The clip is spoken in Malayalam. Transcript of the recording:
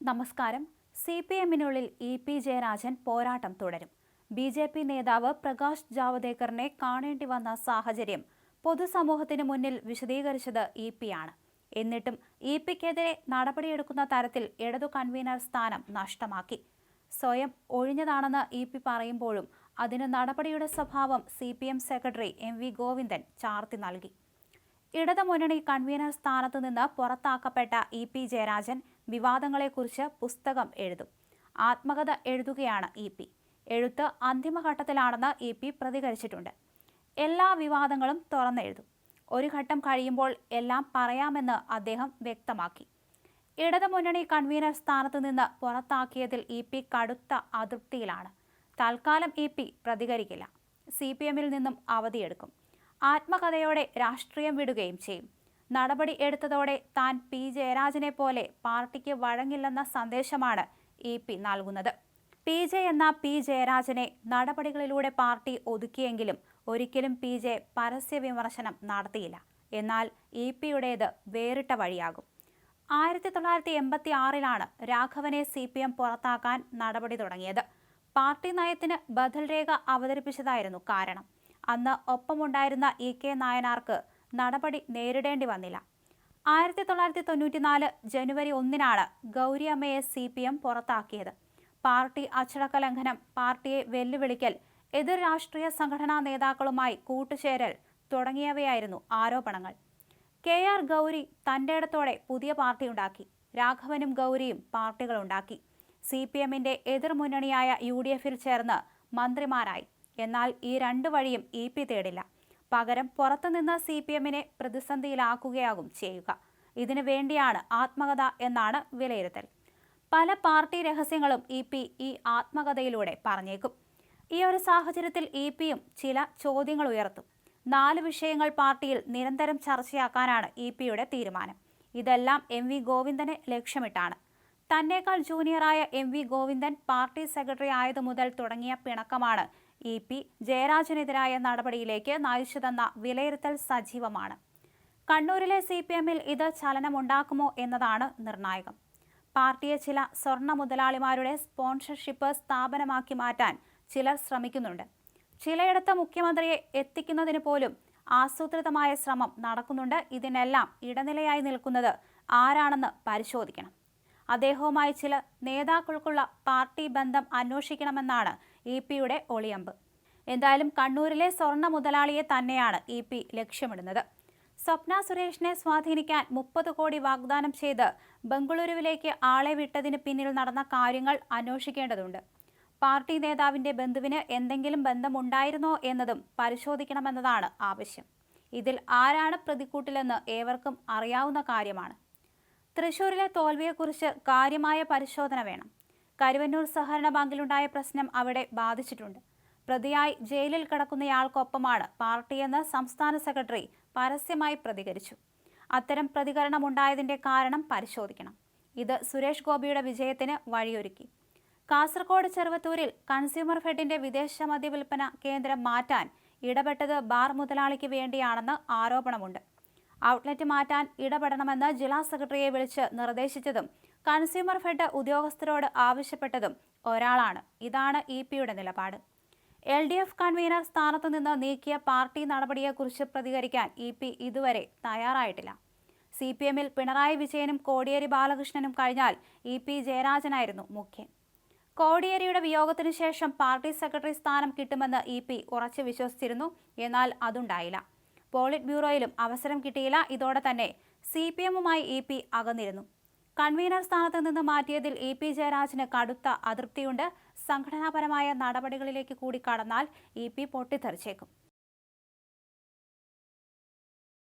നമസ്കാരം. സി പി എമ്മിനുള്ളിൽ ഇ പി ജയരാജൻ പോരാട്ടം തുടരും. ബി ജെ പി നേതാവ് പ്രകാശ് ജാവദേക്കറിനെ കാണേണ്ടി വന്ന സാഹചര്യം പൊതുസമൂഹത്തിന് മുന്നിൽ വിശദീകരിച്ചത് ഇ പി ആണ്. എന്നിട്ടും ഇ പിക്കെതിരെ നടപടിയെടുക്കുന്ന തരത്തിൽ ഇടതു കൺവീനർ സ്ഥാനം നഷ്ടമാക്കി. സ്വയം ഒഴിഞ്ഞതാണെന്ന് ഇ പി പറയുമ്പോഴും അതിന് നടപടിയുടെ സ്വഭാവം C P M secretary M V Govindan ചാർത്തി നൽകി. ഇടതുമുന്നണി കൺവീനർ സ്ഥാനത്തു നിന്ന് പുറത്താക്കപ്പെട്ട ഇ പി ജയരാജൻ വിവാദങ്ങളെക്കുറിച്ച് പുസ്തകം എഴുതും. ആത്മകഥ എഴുതുകയാണ് ഇ പി. എഴുത്ത് അന്തിമഘട്ടത്തിലാണെന്ന് ഇ പി പ്രതികരിച്ചിട്ടുണ്ട്. എല്ലാ വിവാദങ്ങളും തുറന്നെഴുതും. ഒരു ഘട്ടം കഴിയുമ്പോൾ എല്ലാം പറയാമെന്ന് അദ്ദേഹം വ്യക്തമാക്കി. ഇടതുമുന്നണി കൺവീനർ സ്ഥാനത്ത് നിന്ന് പുറത്താക്കിയതിൽ ഇ പി കടുത്ത അതൃപ്തിയിലാണ്. തൽക്കാലം ഇ പി പ്രതികരിക്കില്ല. സി പി എമ്മിൽ നിന്നും അവധിയെടുക്കും. ആത്മകഥയോടെ രാഷ്ട്രീയം വിടുകയും ചെയ്യും. നടപടി എടുത്തതോടെ താൻ പി. ജയരാജനെ പോലെ പാർട്ടിക്ക് വഴങ്ങില്ലെന്ന സന്ദേശമാണ് ഇ. പി. നൽകുന്നത്. പി. ജെ. എന്ന പി. ജയരാജനെ നടപടികളിലൂടെ പാർട്ടി ഒതുക്കിയെങ്കിലും ഒരിക്കലും പി. ജെ. പരസ്യ വിമർശനം നടത്തിയില്ല. എന്നാൽ ഇ. പിയുടേത് വേറിട്ട വഴിയാകും. ആയിരത്തി തൊള്ളായിരത്തി എൺപത്തി ആറിലാണ് രാഘവനെ സി. പി. എം പുറത്താക്കാൻ നടപടി തുടങ്ങിയത്. പാർട്ടി നയത്തിന് ബദൽ രേഖ അവതരിപ്പിച്ചതായിരുന്നു കാരണം. അന്ന് ഒപ്പമുണ്ടായിരുന്ന ഇ. കെ. നായനാർക്ക് നടപടി നേരിടേണ്ടി വന്നില്ല. ആയിരത്തി തൊള്ളായിരത്തി തൊണ്ണൂറ്റിനാല് ജനുവരി ഒന്നിനാണ് ഗൗരിയമ്മയെ സി പി എം പുറത്താക്കിയത്. പാർട്ടി അച്ചടക്ക ലംഘനം പാർട്ടിയെ വെല്ലുവിളിക്കൽ എതിർ രാഷ്ട്രീയ സംഘടനാ നേതാക്കളുമായി കൂട്ടുചേരൽ തുടങ്ങിയവയായിരുന്നു ആരോപണങ്ങൾ. കെ ആർ ഗൗരി തന്റെ ഇടത്തോടെ പുതിയ പാർട്ടി ഉണ്ടാക്കി. രാഘവനും ഗൗരിയും പാർട്ടികളുണ്ടാക്കി സി പി എമ്മിന്റെ എതിർമുന്നണിയായ യു ഡി എഫിൽ ചേർന്ന് മന്ത്രിമാരായി. എന്നാൽ ഈ രണ്ടു വഴിയും ഇ പി തേടില്ല. പകരം പുറത്തുനിന്ന് സി പി എമ്മിനെ പ്രതിസന്ധിയിലാക്കുകയാകും ചെയ്യുക. ഇതിനു വേണ്ടിയാണ് ആത്മകഥ എന്നാണ് വിലയിരുത്തൽ. പല പാർട്ടി രഹസ്യങ്ങളും ഇ പി ഈ ആത്മകഥയിലൂടെ പറഞ്ഞേക്കും. ഈ ഒരു സാഹചര്യത്തിൽ ഇ പിയും ചില ചോദ്യങ്ങൾ ഉയർത്തും. നാല് വിഷയങ്ങൾ പാർട്ടിയിൽ നിരന്തരം ചർച്ചയാക്കാനാണ് ഇ പിയുടെ തീരുമാനം. ഇതെല്ലാം എം വി ഗോവിന്ദനെ ലക്ഷ്യമിട്ടാണ്. തന്നേക്കാൾ ജൂനിയറായ M V Govindan party secretary ആയതു മുതൽ തുടങ്ങിയ പിണക്കമാണ് ഇ പി ജയരാജനെതിരായ നടപടിയിലേക്ക് നയിച്ചതെന്ന വിലയിരുത്തൽ സജീവമാണ്. കണ്ണൂരിലെ സി പി എമ്മിൽ ഇത് ചലനമുണ്ടാക്കുമോ എന്നതാണ് നിർണായകം. പാർട്ടിയെ ചില സ്വർണ മുതലാളിമാരുടെ സ്പോൺസർഷിപ്പ് സ്ഥാപനമാക്കി മാറ്റാൻ ചിലർ ശ്രമിക്കുന്നുണ്ട്. ചിലയിടത്ത് മുഖ്യമന്ത്രിയെ എത്തിക്കുന്നതിന് പോലും ആസൂത്രിതമായ ശ്രമം നടക്കുന്നുണ്ട്. ഇതിനെല്ലാം ഇടനിലയായി നിൽക്കുന്നത് ആരാണെന്ന് പരിശോധിക്കണം. അദ്ദേഹവുമായി ചില നേതാക്കൾക്കുള്ള പാർട്ടി ബന്ധം അന്വേഷിക്കണമെന്നാണ് ഇ പിയുടെ ഒളിയമ്പ്. എന്തായാലും കണ്ണൂരിലെ സ്വർണ മുതലാളിയെ തന്നെയാണ് ഇ പി ലക്ഷ്യമിടുന്നത്. സ്വപ്ന സുരേഷിനെ സ്വാധീനിക്കാൻ മുപ്പത് കോടി വാഗ്ദാനം ചെയ്ത് ബംഗളൂരുവിലേക്ക് ആളെ വിട്ടതിന് പിന്നിൽ നടന്ന കാര്യങ്ങൾ അന്വേഷിക്കേണ്ടതുണ്ട്. പാർട്ടി നേതാവിന്റെ ബന്ധുവിന് എന്തെങ്കിലും ബന്ധമുണ്ടായിരുന്നോ എന്നതും പരിശോധിക്കണമെന്നതാണ് ആവശ്യം. ഇതിൽ ആരാണ് പ്രതിക്കൂട്ടിലെന്ന് ഏവർക്കും അറിയാവുന്ന കാര്യമാണ്. തൃശൂരിലെ തോൽവിയെക്കുറിച്ച് കാര്യമായ പരിശോധന വേണം. കരുവന്നൂർ സഹകരണ ബാങ്കിലുണ്ടായ പ്രശ്നം അവിടെ ബാധിച്ചിട്ടുണ്ട്. പ്രതിയായി ജയിലിൽ കിടക്കുന്നയാൾക്കൊപ്പമാണ് പാർട്ടിയെന്ന് സംസ്ഥാന സെക്രട്ടറി പരസ്യമായി പ്രതികരിച്ചു. അത്തരം പ്രതികരണമുണ്ടായതിന്റെ കാരണം പരിശോധിക്കണം. ഇത് സുരേഷ് ഗോപിയുടെ വിജയത്തിന് വഴിയൊരുക്കി. കാസർഗോഡ് ചെറുവത്തൂരിൽ കൺസ്യൂമർ ഫെഡിന്റെ വിദേശ മദ്യവിൽപ്പന കേന്ദ്രം മാറ്റാൻ ഇടപെട്ടത് ബാർ മുതലാളിക്ക് വേണ്ടിയാണെന്ന് ആരോപണമുണ്ട്. ഔട്ട്ലെറ്റ് മാറ്റാൻ ഇടപെടണമെന്ന് ജില്ലാ സെക്രട്ടറിയെ വിളിച്ച് നിർദ്ദേശിച്ചതും കൺസ്യൂമർ ഫെഡ് ഉദ്യോഗസ്ഥരോട് ആവശ്യപ്പെട്ടതും ഒരാളാണ്. ഇതാണ് ഇ പിയുടെ നിലപാട്. എൽ ഡി എഫ് കൺവീനർ സ്ഥാനത്തു നിന്ന് നീക്കിയ പാർട്ടി നടപടിയെക്കുറിച്ച് പ്രതികരിക്കാൻ ഇ പി ഇതുവരെ തയ്യാറായിട്ടില്ല. സി പി എമ്മിൽ പിണറായി വിജയനും കോടിയേരി ബാലകൃഷ്ണനും കഴിഞ്ഞാൽ ഇ പി ജയരാജനായിരുന്നു മുഖ്യൻ. കോടിയേരിയുടെ വിയോഗത്തിനു ശേഷം പാർട്ടി സെക്രട്ടറി സ്ഥാനം കിട്ടുമെന്ന് ഇ പി ഉറച്ചു വിശ്വസിച്ചിരുന്നു. എന്നാൽ അതുണ്ടായില്ല. പോളിറ്റ് ബ്യൂറോയിലും അവസരം കിട്ടിയില്ല. ഇതോടെ തന്നെ സി പി എമ്മുമായി ഇ പി അകന്നിരുന്നു. കൺവീനർ സ്ഥാനത്ത് നിന്ന് മാറ്റിയതിൽ ഇ പി ജയരാജന് കടുത്ത അതൃപ്തിയുണ്ട്. സംഘടനാപരമായ നടപടികളിലേക്ക് കൂടി കടന്നാൽ ഇ പി പൊട്ടിത്തെറിച്ചേക്കും.